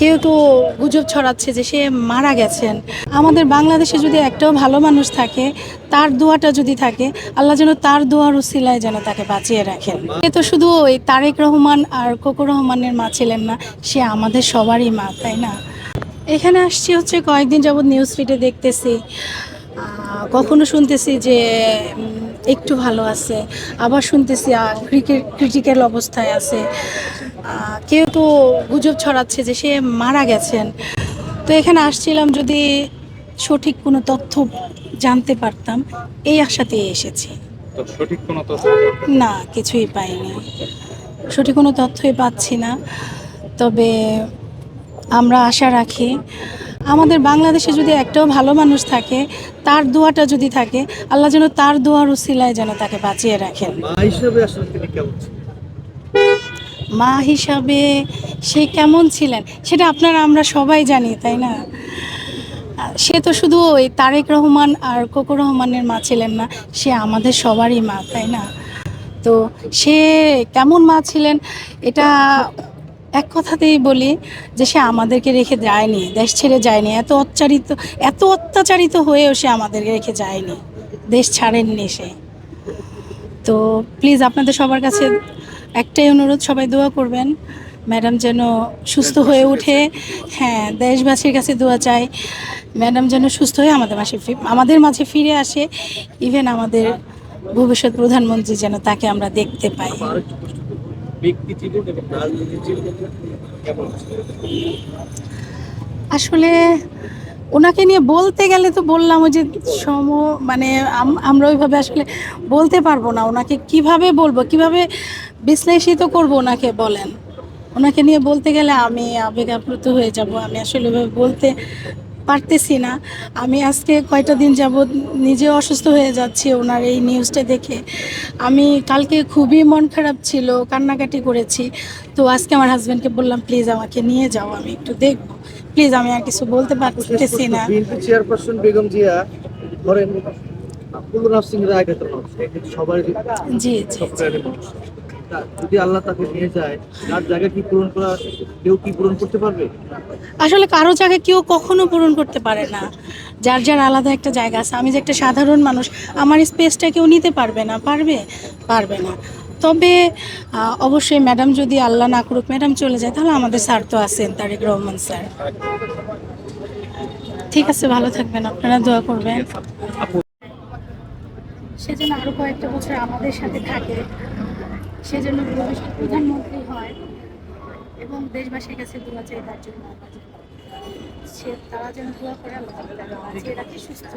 কেউ কেউ গুজব ছড়াচ্ছে যে সে মারা গেছেন, আমাদের বাংলাদেশে যদি একটাও ভালো মানুষ থাকে, তার দোয়াটা যদি থাকে, আল্লাহ যেন তার দোয়ার উসিলায় যেন তাকে বাঁচিয়ে রাখেন। এ তো শুধু ওই তারেক রহমান আর কোকো রহমানের মা ছিলেন না, সে আমাদের সবারই মা, তাই না? এখানে আসছি হচ্ছে কয়েকদিন যাবৎ নিউজ ফিডে দেখতেছি। কখনো শুনতেছি যে একটু ভালো আছে, আবার শুনতেছি ক্রিকেট ক্রিটিক্যাল অবস্থায় আছে। কেউ তো গুজব ছড়াচ্ছে যে সে মারা গেছেন। তো এখানে আসছিলাম যদি সঠিক কোনো তথ্য জানতে পারতাম এই আশাতেই এসেছি। তো সঠিক কোনো তথ্য না কিছুই পাইনি। সঠিক কোনো তথ্যই পাচ্ছি না। তবে আমরা আশা রাখি আমাদের বাংলাদেশে যদি একটাও ভালো মানুষ থাকে তার দোয়াটা যদি থাকে আল্লাহ যেন তার দোয়ার উসিলায় যেন তাকে বাঁচিয়ে রাখেন। হিসেবে আসলে মা হিসাবে সে কেমন ছিলেন? সেটা আপনারা, আমরা সবাই জানি, তাই না? সে তো শুধু ওই তারেক রহমান আর কোকো রহমানের মা ছিলেন না, সে আমাদের সবারই মা, তাই না? তো সে কেমন মা ছিলেন? এটা এক কথাতেই বলি যে সে আমাদেরকে রেখে যায়নি, দেশ ছেড়ে যায়নি। এত অত্যাচারিত এত অত্যাচারিত হয়েও সে আমাদেরকে রেখে যায়নি, দেশ ছাড়েননি সে। তো প্লিজ আপনাদের সবার কাছে একটাই অনুরোধ সবাই দোয়া করবেন। ম্যাডাম যেন সুস্থ হয়ে উঠে হ্যাঁ দেশবাসীর কাছে দোয়া চাই। ম্যাডাম যেন সুস্থ হয়ে আমাদের ফি- আমাদের মাঝে ফিরে আসে। ইভেন আমাদের ভবিষ্যৎ প্রধানমন্ত্রী যেন তাকে আমরা দেখতে পাই। আসলে ওনাকে নিয়ে বলতে গেলে তো বললাম ওই যে সম মানে আমরা ওইভাবে আসলে বলতে পারব না। ওনাকে কীভাবে বলব, কীভাবে বিশ্লেষিত করব ওনাকে বলেন? ওনাকে নিয়ে বলতে গেলে আমি আবেগ আপ্লুত হয়ে যাব। আমি আসলে ওইভাবে বলতে পারতেছি না। আমি আজকে কয়টা দিন যাবৎ নিজে অসুস্থ হয়ে যাচ্ছি ওনার এই নিউজটা দেখে। আমি কালকে খুবই মন খারাপ ছিল কান্নাকাটি করেছি। তো আজকে আমার হাজব্যান্ডকে বললাম প্লিজ আমাকে নিয়ে যাও আমি একটু দেখব। প্লিজ আমি আর কিছু বলতে পারতেছি না। চেয়ারপারসন বেগম জিয়া ধরেন সবাই জি জি। যদি আল্লাহ তাকে নিয়ে যায় তার জায়গা কি পূরণ করা কেউ কি পূরণ করতে পারবে? আসলে কারও জায়গায় কেউ কখনো পূরণ করতে পারে না। যার যার আলাদা একটা জায়গা আছে। আমি যে একটা সাধারণ মানুষ আমার স্পেসটা কেউ নিতে পারবে না। পারবে? পারবে না। তবে অবশ্যই ম্যাডাম যদি আল্লাহ না করুক ম্যাডাম চলে যায় তাহলে আমাদের স্যার তো আছেন তারেক রহমান স্যার। ঠিক আছে ভালো থাকবেন। আপনারা দোয়া করবেন। সেজন্য আরও কয়েকটা বছর আমাদের সাথে থাকে। সেজন্য ভবিষ্যৎ প্রধানমন্ত্রী হয় এবং দেশবাসীর কাছে দোয়া চাই তার জন্য সে তারা যেন দোয়া করে আল্লাহ রাখে, সুস্থ